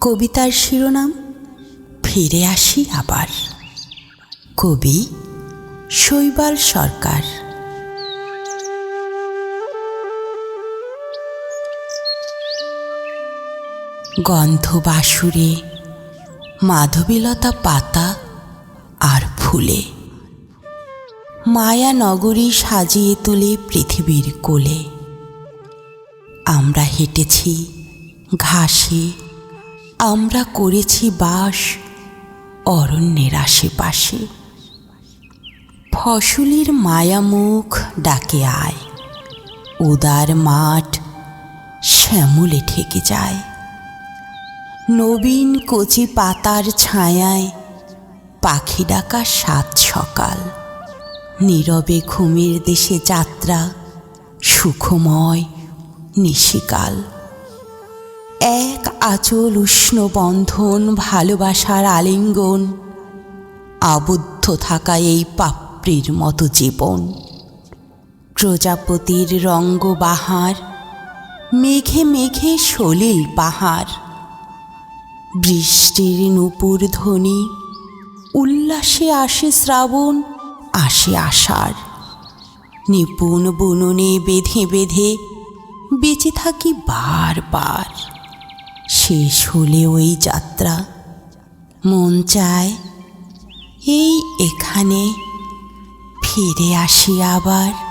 কবিতার শিরোনাম, ফিরে আসি আবার। কবি শৈবাল সরকার। গন্ধ বাসুরে মাধবীলতা পাতা আর ফুলে। মায়া নগরী সাজিয়ে তোলে পৃথিবীর কোলে। আমরা হেঁটেছি ঘাসে, আমরা করেছি বাস অরণ্যের আশেপাশে। ফসলের মায়ামুখ ডাকে আয়, উদার মাঠ শ্যামলে ঠেকে যায়। নবীন কচি পাতার ছায়ায় পাখি ডাকা সাত সকাল। নীরবে ঘুমের দেশে যাত্রা সুখময় নিশিকাল। এক আচল উষ্ণ বন্ধন, ভালোবাসার আলিঙ্গন, আবদ্ধ থাকা এই পাপড়ির মতো জীবন। প্রজাপতির রঙ্গবাহার, মেঘে মেঘে সলিল পাহাড়। বৃষ্টির নূপুর ধ্বনি, উল্লাসে আসে শ্রাবণ, আসে আষাঢ়। নিপুণ বুননে বেঁধে বেঁধে বেঁচে থাকি বারবার। শেষ হলে ওই যাত্রা। মন চায় এই এখানে ফিরে আসি আবার।